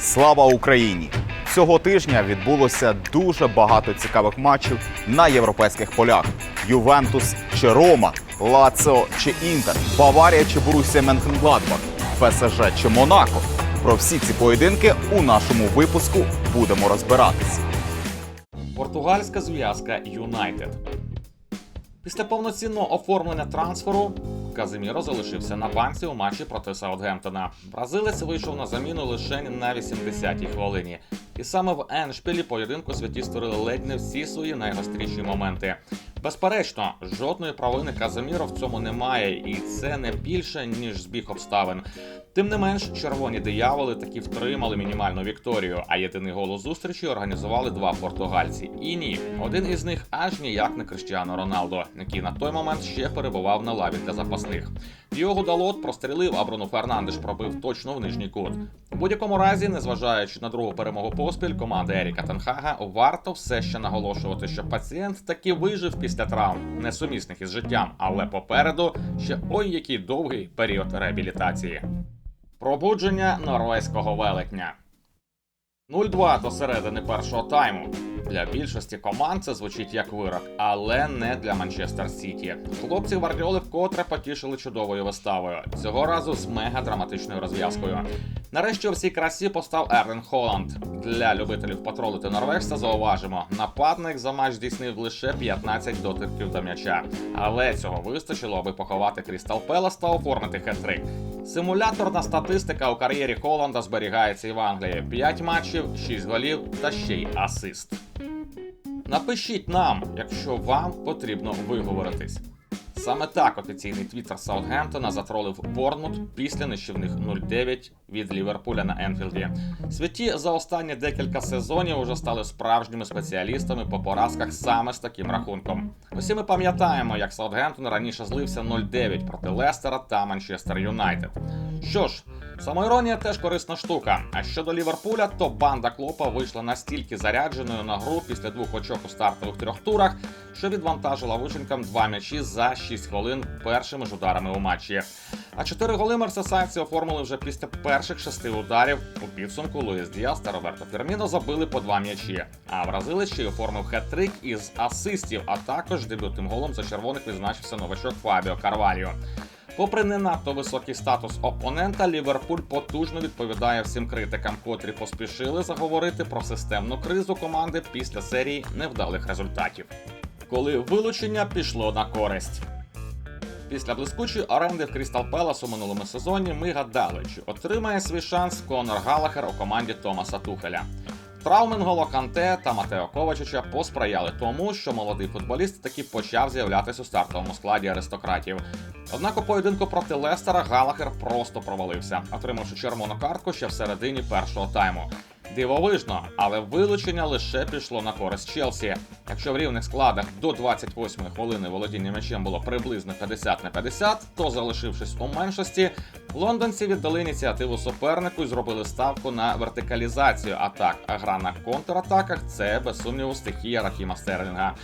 Слава Україні! Цього тижня відбулося дуже багато цікавих матчів на європейських полях: Ювентус чи Рома, Лаціо чи Інтер, Баварія чи Борусія Менхенгладбах, ПСЖ чи Монако. Про всі ці поєдинки у нашому випуску будемо розбиратись. Португальська зв'язка Юнайтед. Після повноцінного оформлення трансферу Казиміро залишився на банці у матчі проти Саутгемптона. Бразилець вийшов на заміну лише на 80-й хвилині. І саме в Еншпілі поєдинку святі створили ледь не всі свої найгостріші моменти. Безперечно, жодної провини Казиміро в цьому немає, і це не більше ніж збіг обставин. Тим не менш, червоні дияволи таки втримали мінімальну вікторію, а єдиний гол у зустрічі організували два португальці. І ні, один із них аж ніяк не Кристіано Роналдо, який на той момент ще перебував на лаві для запасних. Його Далот прострілив, а Бруно Фернандеш пробив точно в нижній кут. У будь-якому разі, незважаючи на другу перемогу поспіль, команди Еріка Тенхага варто все ще наголошувати, що пацієнт таки вижив після травм, несумісних із життям, але попереду ще ой який довгий період реабілітації. Пробудження норвезького велетня. 0-2 до середини першого тайму. Для більшості команд це звучить як вирок, але не для Манчестер Сіті. Хлопці Гвардіоли вкотре потішили чудовою виставою. Цього разу з мега драматичною розв'язкою. Нарешті у всій красі постав Ерлен Холланд. Для любителів патролити норвежця зауважимо, нападник за матч здійснив лише 15 дотиків до м'яча. Але цього вистачило, аби поховати Крістал Пелас та оформити хет-трик. Симуляторна статистика у кар'єрі Холланда зберігається і в Англії: 5 матчів, 6 голів та ще й асист. Напишіть нам, якщо вам потрібно виговоритись. Саме так офіційний твіттер Саутгемптона затролив Борнмут після нищівних 0-9 від Ліверпуля на Енфілді. Святі за останні декілька сезонів уже стали справжніми спеціалістами по поразках саме з таким рахунком. Усі ми пам'ятаємо, як Саутгемптон раніше злився 0-9 проти Лестера та Манчестер Юнайтед. Що ж, самоіронія теж корисна штука. А щодо Ліверпуля, то банда Клопа вийшла настільки зарядженою на гру після двох очок у стартових трьох турах, що відвантажила вишенькам два м'ячі за 6 хвилин першими ж ударами у матчі. А чотири голи мерсесайці оформили вже після перших шести ударів. У підсумку Луїс Діас та Роберто Ферміно забили по два м'ячі. А бразилець ще й оформив хет-трик із асистів, а також дебютним голом за червоних відзначився новачок Фабіо Карваліо. Попри не надто високий статус опонента, Ліверпуль потужно відповідає всім критикам, котрі поспішили заговорити про системну кризу команди після серії невдалих результатів. Коли вилучення пішло на користь. Після блискучої оренди в Крістал Пелас у минулому сезоні ми гадали, чи отримає свій шанс Конор Галахер у команді Томаса Тухеля. Травми Нголо Канте та Матео Ковачича посприяли тому, що молодий футболіст таки почав з'являтися у стартовому складі аристократів. Однак у поєдинку проти Лестера Галахер просто провалився, отримавши червону картку ще в середині першого тайму. Дивовижно, але вилучення лише пішло на користь Челсі. Якщо в рівних складах до 28-ї хвилини володіння м'ячем було приблизно 50 на 50, то залишившись у меншості, лондонці віддали ініціативу супернику і зробили ставку на вертикалізацію атак. А гра на контратаках це без сумніву стихія Рахіма Стерлінга.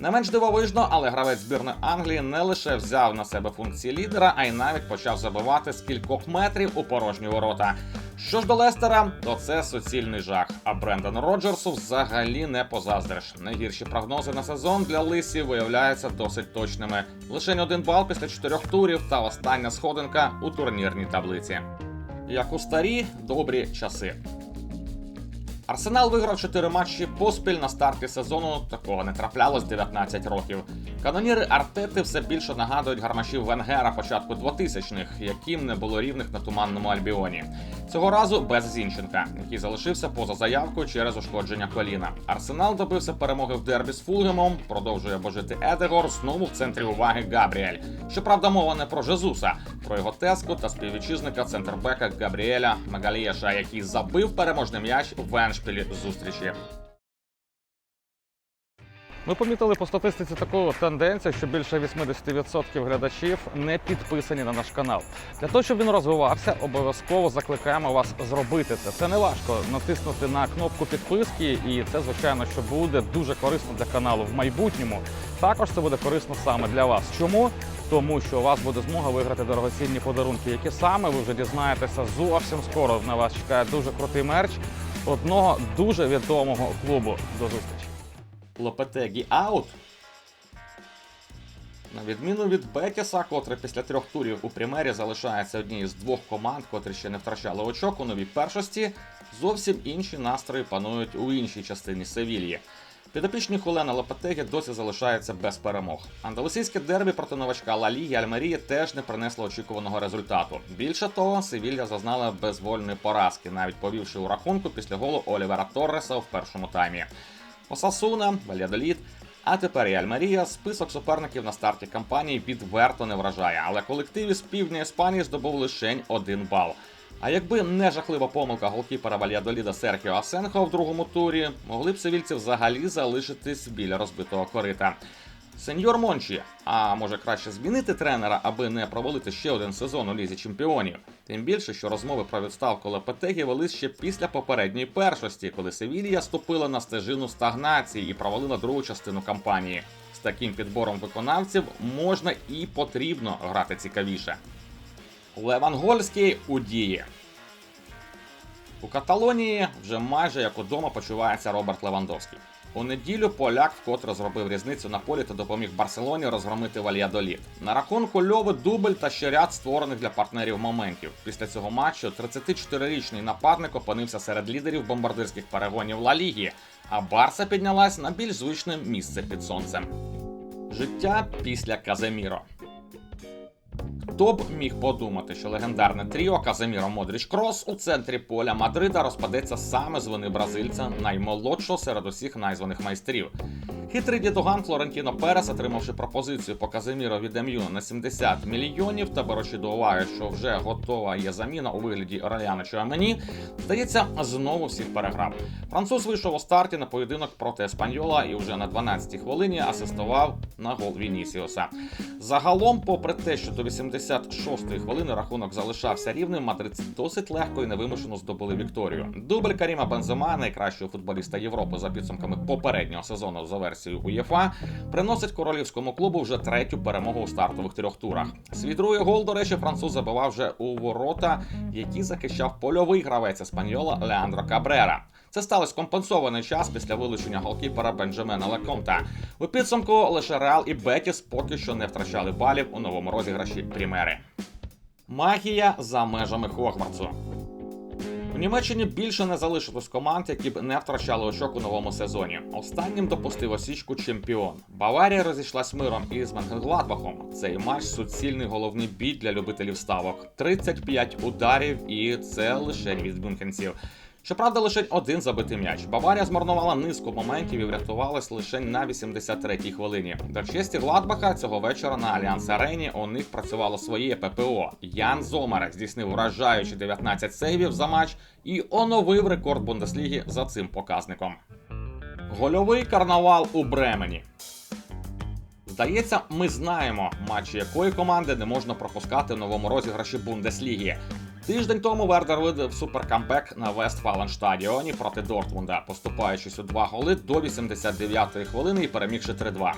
Не менш дивовижно, але гравець збірної Англії не лише взяв на себе функції лідера, а й навіть почав забивати з кількох метрів у порожні ворота. Що ж до Лестера, то це суцільний жах. А Брендану Роджерсу взагалі не позаздриш. Найгірші прогнози на сезон для Лисі виявляються досить точними. Лише один бал після чотирьох турів та остання сходинка у турнірній таблиці. Як у старі добрі часи. Арсенал виграв 4 матчі поспіль на старті сезону. Такого не траплялось 19 років. Каноніри Артети все більше нагадують гармашів Венгера початку 2000-х, яким не було рівних на туманному Альбіоні. Цього разу без Зінченка, який залишився поза заявкою через ушкодження коліна. Арсенал добився перемоги в дербі з Фулгемом. Продовжує божити Едегор. Знову в центрі уваги Габріель. Щоправда, мова не про Жезуса, про його теску та співвітчизника центрбека Габріеля Магалієша, який забив переможний м'яч в Еншпілі зустрічі. Ми помітили по статистиці таку тенденцію, що більше 80% глядачів не підписані на наш канал. Для того, щоб він розвивався, обов'язково закликаємо вас зробити це. Це не важко натиснути на кнопку підписки, і це, звичайно, що буде дуже корисно для каналу в майбутньому. Також це буде корисно саме для вас. Чому? Тому що у вас буде змога виграти дорогоцінні подарунки, які саме ви вже дізнаєтеся зовсім скоро. На вас чекає дуже крутий мерч одного дуже відомого клубу. До зустрічі. Лопетегі аут. На відміну від Бетіса, котрий після трьох турів у Прімері залишається однією з двох команд, котрі ще не втрачали очок у новій першості, зовсім інші настрої панують у іншій частині Севільї. Підопічні Хулена Лопетегі досі залишаються без перемог. Андалусійське дербі проти новачка Ла Ліги Альмерії теж не принесло очікуваного результату. Більше того, Севілья зазнала безвольної поразки, навіть повівши у рахунку після голу Олівера Торреса в першому таймі. Осасуна, Вальядоліт, а тепер і Альмерія. Список суперників на старті кампанії відверто не вражає, але колектив із півдня Іспанії здобув лише один бал. А якби не жахлива помилка голкіпера Вальядоліда Серхіо Асенхо в другому турі, могли б севільці взагалі залишитись біля розбитого корита. Сеньор Мончі, а може краще змінити тренера, аби не провалити ще один сезон у лізі чемпіонів. Тим більше, що розмови про відставку Лепетегі велись ще після попередньої першості, коли Севілія ступила на стежину стагнації і провалила другу частину кампанії. З таким підбором виконавців можна і потрібно грати цікавіше. Левангольський у дії. У Каталонії вже майже як удома почувається Роберт Левандовський. У неділю поляк вкотре зробив різницю на полі та допоміг Барселоні розгромити Вальядоліт. На рахунку Льови дубль та ще ряд створених для партнерів моментів. Після цього матчу 34-річний нападник опинився серед лідерів бомбардирських перегонів Ла Ліги, а Барса піднялась на більш звичне місце під сонцем. Життя після Каземіро. Хто б міг подумати, що легендарне тріо Казиміро Модріч Крос у центрі поля Мадрида розпадеться саме з вини бразильця, наймолодшого серед усіх найзваних майстрів. Хитрий дідуган Флорентіно Перес, отримавши пропозицію по Каземіро від МЮ на 70 мільйонів та беручи до уваги, що вже готова є заміна у вигляді Ореліана Чуамені, здається, знову всіх переграв. Француз вийшов у старті на поєдинок проти Еспаньола і вже на 12-й хвилині асистував на гол Вінісіуса. Загалом, попри те, що до 86-ї хвилини рахунок залишався рівним, мадридці досить легко і невимушено здобули вікторію. Дубль Каріма Бензема, найкращого футболіста Європи за підсумками попереднього сезону за версією УЄФА, приносить королівському клубу вже третю перемогу у стартових трьох турах. Свій другий гол, до речі, француз забивав вже у ворота, які захищав польовий гравець Еспаньола Леандро Кабрера. Це сталося компенсований час після вилучення голкіпера Бенджамена Лекомта. У підсумку лише Реал і Бетіс поки що не втрачали балів у новому розіграші Прімери. Магія за межами Хогвартсу. Німеччині більше не залишилось команд, які б не втрачали очок у новому сезоні. Останнім допустив осічку чемпіон. Баварія розійшлась миром із Менхенгладбахом. Цей матч суцільний головний бій для любителів ставок. 35 ударів, і це лише від мюнхенців. Щоправда, лише один забитий м'яч. Баварія змарнувала низку моментів і врятувалась лише на 83-й хвилині. До честі Гладбаха цього вечора на Альянс Арені у них працювало своє ППО. Ян Зомерек здійснив вражаючі 19 сейвів за матч і оновив рекорд Бундесліги за цим показником. Гольовий карнавал у Бремені. Здається, ми знаємо, матчі якої команди не можна пропускати в новому розіграші Бундесліги. Тиждень тому Вердер видав суперкамбек на Вестфаленштадіоні проти Дортмунда, поступаючись у два голи до 89-ї хвилини і перемігши 3-2.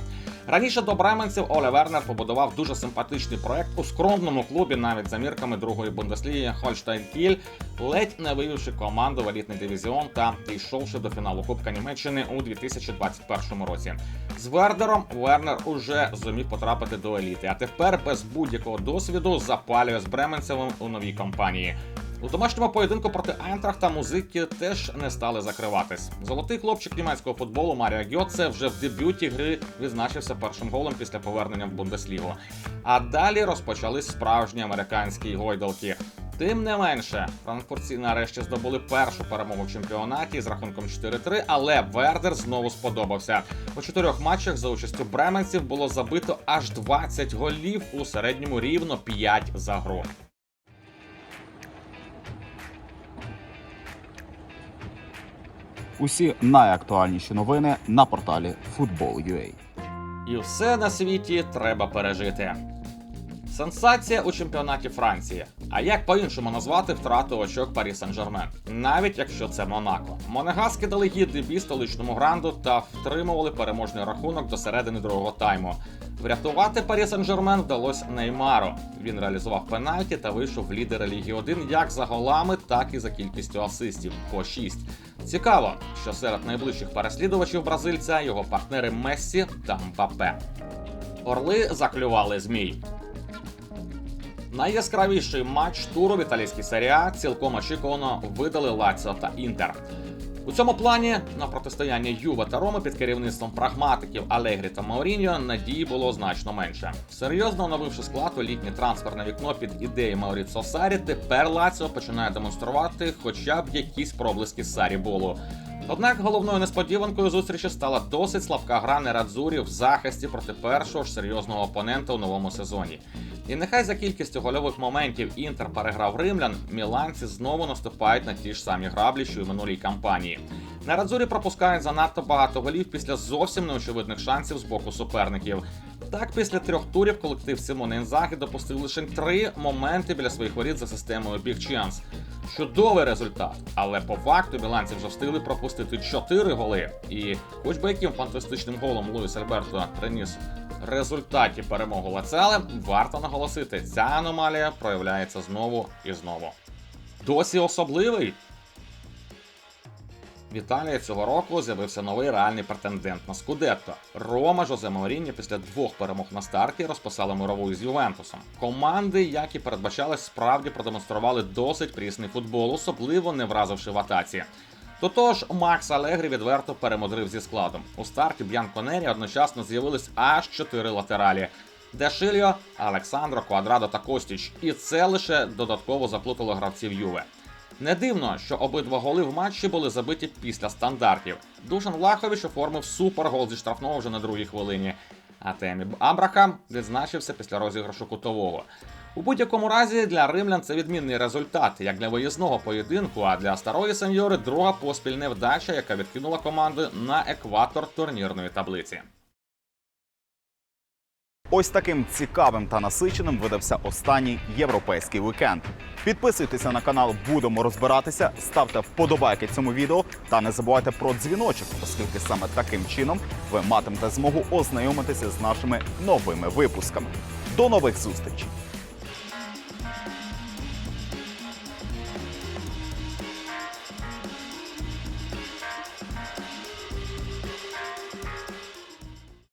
Раніше до бременців Оле Вернер побудував дуже симпатичний проект у скромному клубі, навіть за мірками другої бундесліги Хольштайн Кіль, ледь не вивівши команду в елітний дивізіон та дійшовши до фіналу Кубка Німеччини у 2021 році. З Вердером Вернер уже зумів потрапити до еліти, а тепер без будь-якого досвіду запалює з Бременцевим у новій компанії. У домашньому поєдинку проти Айнтрахта музики теж не стали закриватись. Золотий хлопчик німецького футболу Маріо Гьоце вже в дебюті гри відзначився першим голом після повернення в Бундеслігу. А далі розпочались справжні американські гойдалки. Тим не менше, франкфуртці нарешті здобули першу перемогу в чемпіонаті з рахунком 4-3, але Вердер знову сподобався. У чотирьох матчах за участю бременців було забито аж 20 голів у середньому рівно 5 за гру. Усі найактуальніші новини на порталі Football.ua. І все на світі треба пережити. Сенсація у чемпіонаті Франції. А як по-іншому назвати втрату очок Парі Сен-Жермен? Навіть якщо це Монако. Монегаски дали гідний бій столичному гранду та втримували переможний рахунок до середини другого тайму. Врятувати Парі Сен-Жермен вдалося Неймару. Він реалізував пенальті та вийшов в лідери Ліги 1 як за голами, так і за кількістю асистів по 6. Цікаво, що серед найближчих переслідувачів бразильця його партнери Мессі та Мбаппе. Орли заклювали змій. Найяскравіший матч туру в італійській серії А цілком очікувано видали Лаціо та Інтер. У цьому плані на протистояння Юве та Роми під керівництвом прагматиків Алегрі та Мауріньо надії було значно менше. Серйозно оновивши склад у літнє трансферне вікно під ідеї Мауріцо Сарі, тепер Лаціо починає демонструвати хоча б якісь проблиски Сарі болу. Однак головною несподіванкою зустрічі стала досить слабка гра Нерадзурі в захисті проти першого ж серйозного опонента у новому сезоні. І нехай за кількістю гольових моментів Інтер переграв римлян, міланці знову наступають на ті ж самі граблі, що й минулій кампанії. Нерадзурі пропускають занадто багато голів після зовсім неочевидних шансів з боку суперників. Так, після трьох турів колектив Симони Інзагі допустив лише три моменти біля своїх воріт за системою Big Chance. Чудовий результат, але по факту біланці вже встигли пропустити 4 голи. І хоч би яким фантастичним голом Луїс Альберто приніс результаті перемогу Лацеле, варто наголосити, ця аномалія проявляється знову і знову. Досі особливий. В Італії цього року з'явився новий реальний претендент на Скудетто. Рома Жозе Мауріньо після двох перемог на старті розписали мирову з Ювентусом. Команди, як і передбачалось, справді продемонстрували досить прісний футбол, особливо не вразивши в атаці. До Макс Алегрі відверто перемудрив зі складом. У старті Б'янконері одночасно з'явились аж чотири латералі. Дешильо, Олександро, Квадрадо та Костіч. І це лише додатково заплутало гравців Юве. Не дивно, що обидва голи в матчі були забиті після стандартів. Душан Влахович оформив супергол зі штрафного вже на другій хвилині. А Темі Абрахам відзначився після розіграшу кутового. У будь-якому разі для римлян це відмінний результат, як для виїзного поєдинку, а для старої сеньори друга поспіль невдача, яка відкинула команду на екватор турнірної таблиці. Ось таким цікавим та насиченим видався останній європейський вікенд. Підписуйтеся на канал, будемо розбиратися, ставте вподобайки цьому відео та не забувайте про дзвіночок, оскільки саме таким чином ви матимете змогу ознайомитися з нашими новими випусками. До нових зустрічей!